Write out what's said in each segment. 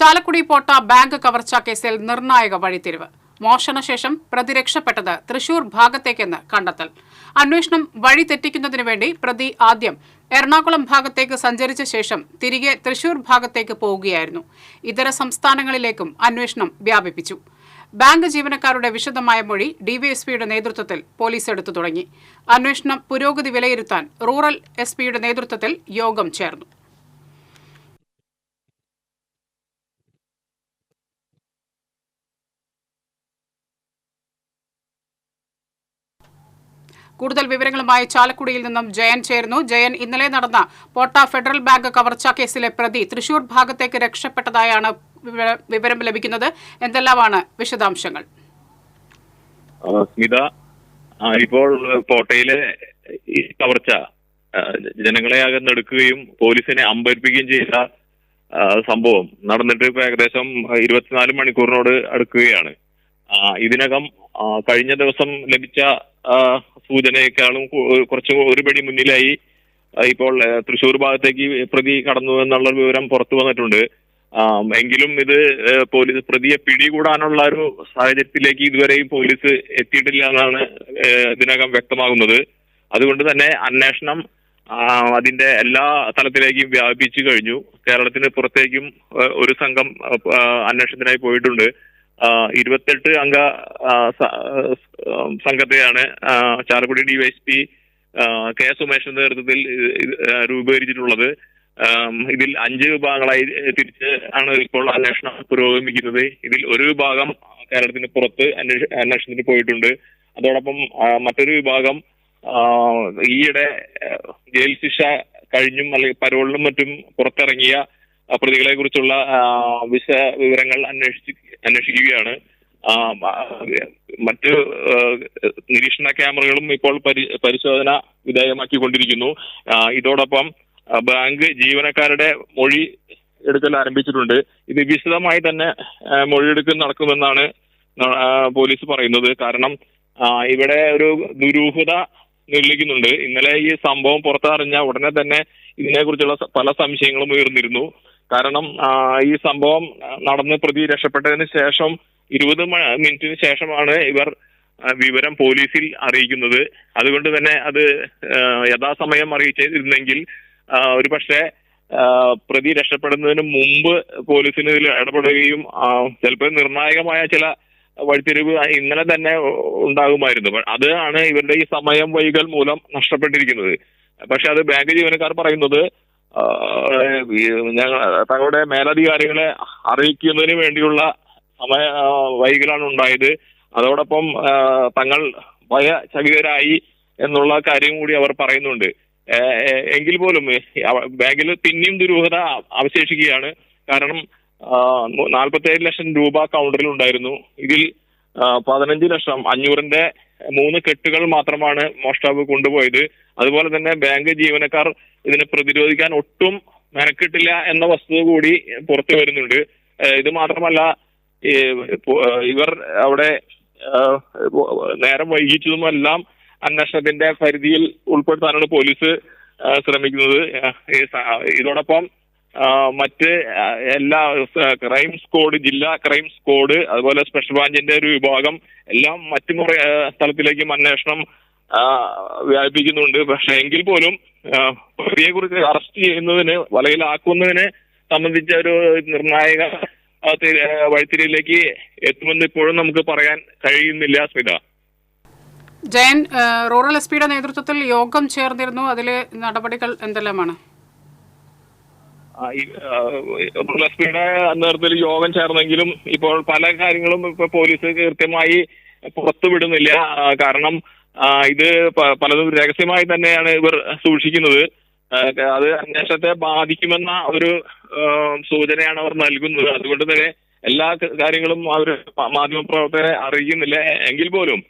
ചാലക്കുടി പോട്ട bank കവർച്ചാ കേസിൽ നിർണായക വഴിത്തിരിവ്. മോഷണശേഷം പ്രതി രക്ഷപ്പെട്ടത് തൃശൂർ ഭാഗത്തേക്കെന്ന് കണ്ടെത്തൽ. അന്വേഷണം വഴി തെറ്റിക്കുന്നതിനു വേണ്ടി പ്രതി ആദ്യം എറണാകുളം ഭാഗത്തേക്ക് സഞ്ചരിച്ച ശേഷം തിരികെ തൃശൂർ ഭാഗത്തേക്ക് പോവുകയായിരുന്നു. ഇതര സംസ്ഥാനങ്ങളിലേക്കും അന്വേഷണം വ്യാപിപ്പിച്ചു. ബാങ്ക് ജീവനക്കാരുടെ വിശദമായ മൊഴി ഡിവൈഎസ്പിയുടെ നേതൃത്വത്തിൽ പോലീസ് എടുത്തു തുടങ്ങി. അന്വേഷണം പുരോഗതി വിലയിരുത്താൻ റൂറൽ എസ്പിയുടെ നേതൃത്വത്തിൽ യോഗം ചേർന്നു. കൂടുതൽ വിവരങ്ങളുമായി ചാലക്കുടിയിൽ നിന്നും ജയൻ ചേരുന്നു. ജയൻ ഇന്നലെ നടന്ന പോട്ട ഫെഡറൽ ബാങ്ക് കവർച്ചാ കേസിലെ പ്രതി തൃശൂർ ഭാഗത്തേക്ക് രക്ഷപ്പെട്ടതായാണ് വിവരം ലഭിക്കുന്നത്. എന്തെല്ലാമാണ് വിശദാംശങ്ങൾ? ഇപ്പോൾ കോട്ടയിലെ ഈ കവർച്ച ജനങ്ങളെ ആകെ നെടുക്കുകയും പോലീസിനെ അമ്പരിപ്പിക്കുകയും ചെയ്ത സംഭവം നടന്നിട്ട് ഇപ്പൊ ഏകദേശം ഇരുപത്തിനാല് മണിക്കൂറിനോട് അടുക്കുകയാണ്. ഇതിനകം കഴിഞ്ഞ ദിവസം ലഭിച്ച സൂചനയെക്കാളും കുറച്ച് ഒരുപടി മുന്നിലായി. ഇപ്പോൾ തൃശൂർ ഭാഗത്തേക്ക് പ്രതി കടന്നു എന്നുള്ള വിവരം പുറത്തു വന്നിട്ടുണ്ട്. എങ്കിലും ഇത് പോലീസ് പ്രതിയെ പിടികൂടാനുള്ള ഒരു സാഹചര്യത്തിലേക്ക് ഇതുവരെയും പോലീസ് എത്തിയിട്ടില്ല എന്നാണ് ഇതിനകം വ്യക്തമാകുന്നത്. അതുകൊണ്ട് തന്നെ അന്വേഷണം അതിന്റെ എല്ലാ തലത്തിലേക്കും വ്യാപിച്ചു കഴിഞ്ഞു. കേരളത്തിന് പുറത്തേക്കും ഒരു സംഘം അന്വേഷണത്തിനായി പോയിട്ടുണ്ട്. ഇരുപത്തെട്ട് അംഗ സംഘത്തെയാണ് ചാലക്കുടി ഡിവൈഎസ്പി കെ സുമേഷിന്റെ നേതൃത്വത്തിൽ രൂപീകരിച്ചിട്ടുള്ളത്. ഇതിൽ അഞ്ച് വിഭാഗങ്ങളായി തിരിച്ച് ആണ് ഇപ്പോൾ അന്വേഷണം പുരോഗമിക്കുന്നത്. ഇതിൽ ഒരു വിഭാഗം കേരളത്തിന് പുറത്ത് അന്വേഷ- അന്വേഷണത്തിന് പോയിട്ടുണ്ട്. അതോടൊപ്പം മറ്റൊരു വിഭാഗം ഈയിടെ ജയിൽ ശിക്ഷ കഴിഞ്ഞും അല്ലെങ്കിൽ പരോളിനും മറ്റും പുറത്തിറങ്ങിയ പ്രതികളെ കുറിച്ചുള്ള വിശ വിവരങ്ങൾ അന്വേഷിച്ച് അന്വേഷിക്കുകയാണ്. മറ്റ് നിരീക്ഷണ ക്യാമറകളും ഇപ്പോൾ പരി പരിശോധന വിധേയമാക്കിക്കൊണ്ടിരിക്കുന്നു. ഇതോടൊപ്പം ബാങ്ക് ജീവനക്കാരുടെ മൊഴി എടുക്കൽ ആരംഭിച്ചിട്ടുണ്ട്. ഇത് വിശദമായി തന്നെ മൊഴിയെടുക്കൽ നടക്കുമെന്നാണ് പോലീസ് പറയുന്നത്. കാരണം ഇവിടെ ഒരു ദുരൂഹത നിർലിക്കുന്നുണ്ട് ഇന്നലെ ഈ സംഭവം പുറത്തറിഞ്ഞ ഉടനെ തന്നെ ഇതിനെക്കുറിച്ചുള്ള പല സംശയങ്ങളും ഉയർന്നിരുന്നു. കാരണം ഈ സംഭവം നടന്ന് പ്രതി രക്ഷപ്പെട്ടതിന് ശേഷം ഇരുപത് മിനിറ്റിന് ശേഷമാണ് ഇവർ വിവരം പോലീസിൽ അറിയിക്കുന്നത്. അതുകൊണ്ട് തന്നെ അത് യഥാസമയം അറിയിച്ചിരുന്നെങ്കിൽ ഒരു പക്ഷേ പ്രതി രക്ഷപ്പെടുന്നതിന് മുമ്പ് പോലീസിന് ഇതിൽ ഇടപെടുകയും ചിലപ്പോൾ നിർണായകമായ ചില വഴിത്തിരിവ് ഇന്നലെ തന്നെ ഉണ്ടാകുമായിരുന്നു. അതാണ് ഇവരുടെ ഈ സമയം വൈകൽ മൂലം നഷ്ടപ്പെട്ടിരിക്കുന്നത്. പക്ഷെ അത് ബാങ്ക് ജീവനക്കാർ പറയുന്നത് ഞങ്ങൾ തങ്ങളുടെ മേലധികാരികളെ അറിയിക്കുന്നതിന് വേണ്ടിയുള്ള സമയ വൈകലാണ് ഉണ്ടായത്. അതോടൊപ്പം തങ്ങൾ ഭയചകിതരായി എന്നുള്ള കാര്യം കൂടി അവർ പറയുന്നുണ്ട്. എങ്കിൽ പോലും ബാങ്കിൽ പിന്നെയും ദുരൂഹത അവശേഷിക്കുകയാണ്. കാരണം നാൽപ്പത്തേഴ് ലക്ഷം രൂപ കൗണ്ടറിൽ ഉണ്ടായിരുന്നു. ഇതിൽ പതിനഞ്ച് ലക്ഷം അഞ്ഞൂറിന്റെ മൂന്ന് കെട്ടുകൾ മാത്രമാണ് മോഷ്ടാവ് കൊണ്ടുപോയത്. അതുപോലെ തന്നെ ബാങ്ക് ജീവനക്കാർ ഇതിനെ പ്രതിരോധിക്കാൻ ഒട്ടും മെനക്കെട്ടില്ല എന്ന വസ്തുത കൂടി പുറത്തു വരുന്നുണ്ട്. ഇത് മാത്രമല്ല ഇവർ അവിടെ നേരം വൈകിച്ചതുമെല്ലാം അന്വേഷണത്തിന്റെ പരിധിയിൽ ഉൾപ്പെടുത്താനാണ് പോലീസ് ശ്രമിക്കുന്നത്. ഇതോടൊപ്പം മറ്റ് എല്ലാ ക്രൈം സ്ക്വാഡ് ജില്ലാ ക്രൈം സ്ക്വാഡ് അതുപോലെ സ്പെഷ്യൽ ബ്രാഞ്ചിന്റെ ഒരു വിഭാഗം എല്ലാം മറ്റു മുറ സ്ഥലത്തിലേക്കും അന്വേഷണം വ്യാപിപ്പിക്കുന്നുണ്ട്. പക്ഷെ എങ്കിൽ പോലും പ്രതിയെ കുറിച്ച് അറസ്റ്റ് ചെയ്യുന്നതിന് വലയിലാക്കുന്നതിന് സംബന്ധിച്ച ഒരു നിർണായക വഴിത്തിരിയിലേക്ക് എത്തുമെന്ന് ഇപ്പോഴും നമുക്ക് പറയാൻ കഴിയുന്നില്ല സ്മിത. ജയൻ റൂറൽ എസ് പിയുടെ നേതൃത്വത്തിൽ യോഗം ചേർന്നിരുന്നു. അതിലെ നടപടികൾ എന്തെല്ലാമാണ്? പിയുടെ നേതൃത്വത്തിൽ യോഗം ചേർന്നെങ്കിലും ഇപ്പോൾ പല കാര്യങ്ങളും ഇപ്പൊ പോലീസ് കൃത്യമായി പുറത്തുവിടുന്നില്ല കാരണം ഇത് പലതും രഹസ്യമായി തന്നെയാണ് ഇവർ സൂക്ഷിക്കുന്നത്. അത് അന്വേഷണത്തെ ബാധിക്കുമെന്ന ഒരു സൂചനയാണ് അവർ നൽകുന്നത്. അതുകൊണ്ട് തന്നെ എല്ലാ കാര്യങ്ങളും അവർ മാധ്യമപ്രവർത്തകരെ അറിയുന്നില്ല എങ്കിൽ പോലും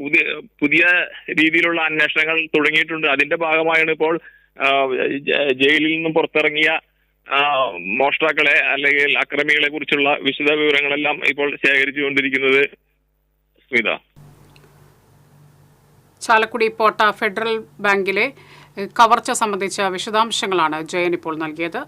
പുതിയ പുതിയ രീതിയിലുള്ള അന്വേഷണങ്ങൾ തുടങ്ങിയിട്ടുണ്ട്. അതിന്റെ ഭാഗമായാണ് ഇപ്പോൾ ജയിലിൽ നിന്നും പുറത്തിറങ്ങിയ മോഷ്ടാക്കളെ അല്ലെങ്കിൽ അക്രമികളെ കുറിച്ചുള്ള വിശദ വിവരങ്ങളെല്ലാം ഇപ്പോൾ ശേഖരിച്ചുകൊണ്ടിരിക്കുന്നത് സ്മിത ചാലക്കുടി പോട്ട ഫെഡറൽ ബാങ്കിലെ കവർച്ച സംബന്ധിച്ച വിശദാംശങ്ങളാണ് ജയൻ ഇപ്പോൾ നൽകിയത്.